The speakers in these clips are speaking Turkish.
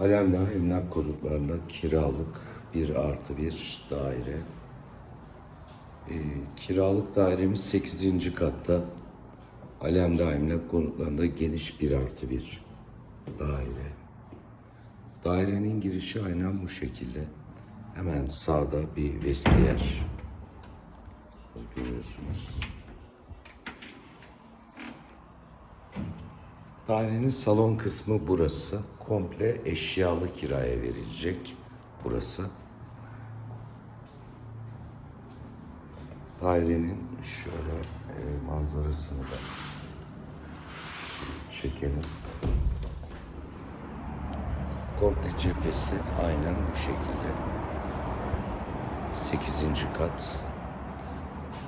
Alemdağ emlak konutlarında kiralık bir artı bir daire. Ee, kiralık dairemiz 8. katta. Alemdağ emlak konutlarında geniş bir artı bir daire. Dairenin girişi aynen bu şekilde. Hemen sağda bir vestiyer görüyorsunuz. Dairenin salon kısmı burası. Komple eşyalı kiraya verilecek burası. Dairenin şöyle e, manzarasını da çekelim. Komple cephesi aynen bu şekilde. 8. kat.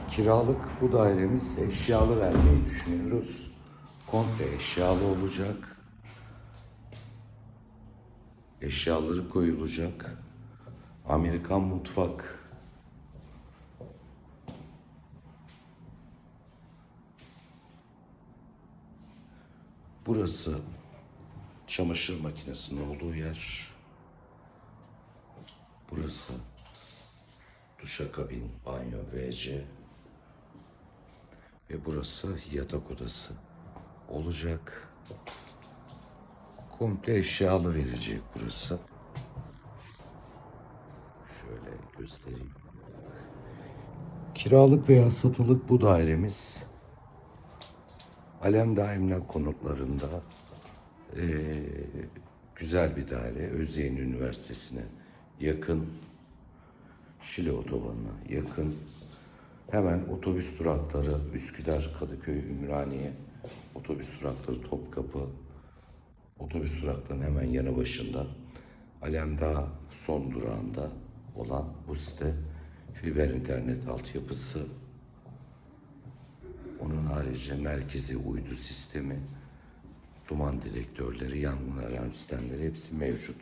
Kiralık bu dairemiz eşyalı vermeyi düşünüyoruz. Komple eşyalı olacak. Eşyaları koyulacak. Amerikan mutfak. Burası çamaşır makinesinin olduğu yer. Burası duşakabin, banyo, WC ve burası yatak odası olacak. Komple eşyalı verecek burası. Şöyle göstereyim. Kiralık veya satılık bu dairemiz Alemdağ Emlak konutlarında eee, güzel bir daire. Özyeğin Üniversitesi'ne yakın. Şile Otobanı'na yakın. Hemen otobüs durakları Üsküdar, Kadıköy, Ümraniye otobüs durakları Topkapı otobüs duraklarının hemen yanı başında Alemdağ son durağında olan bu site fiber internet altyapısı onun harici merkezi uydu sistemi duman dedektörleri, yangın alarm sistemleri hepsi mevcut.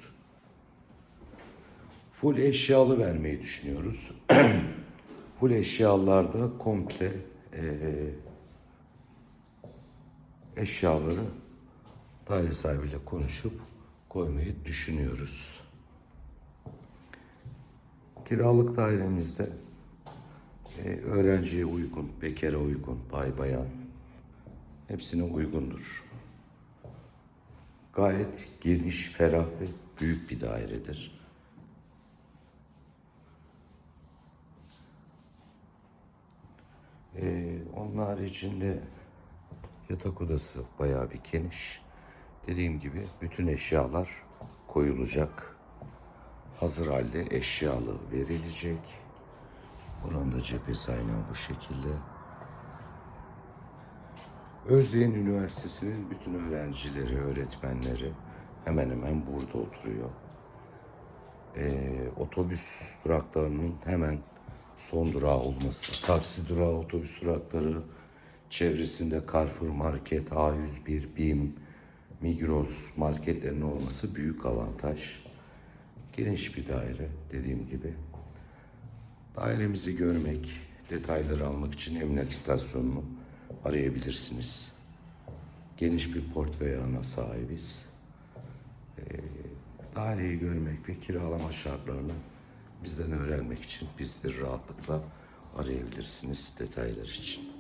Full eşyalı vermeyi düşünüyoruz. Full eşyalarda komple eee, eşyaları daire sahibiyle konuşup koymayı düşünüyoruz. Kiralık dairemizde e, öğrenciye uygun, bekara uygun, bay bayan hepsine uygundur. Gayet geniş, ferah ve büyük bir dairedir. Ee, onun haricinde yatak odası bayağı bir geniş. Dediğim gibi bütün eşyalar koyulacak. Hazır halde eşyalı verilecek. Buranın da cephesi aynen bu şekilde. Özyeğin Üniversitesi'nin bütün öğrencileri, öğretmenleri hemen hemen burada oturuyor. Ee, otobüs duraklarının hemen son durağı olması, taksi durağı, otobüs durakları, çevresinde Carrefour Market, A101, BİM, Migros marketlerinin olması büyük avantaj. Geniş bir daire dediğim gibi. Dairemizi görmek, detayları almak için emlak istasyonunu arayabilirsiniz. Geniş bir portföyana sahibiz. Ee, daireyi görmek ve kiralama şartlarını bizden öğrenmek için bizleri rahatlıkla arayabilirsiniz detaylar için.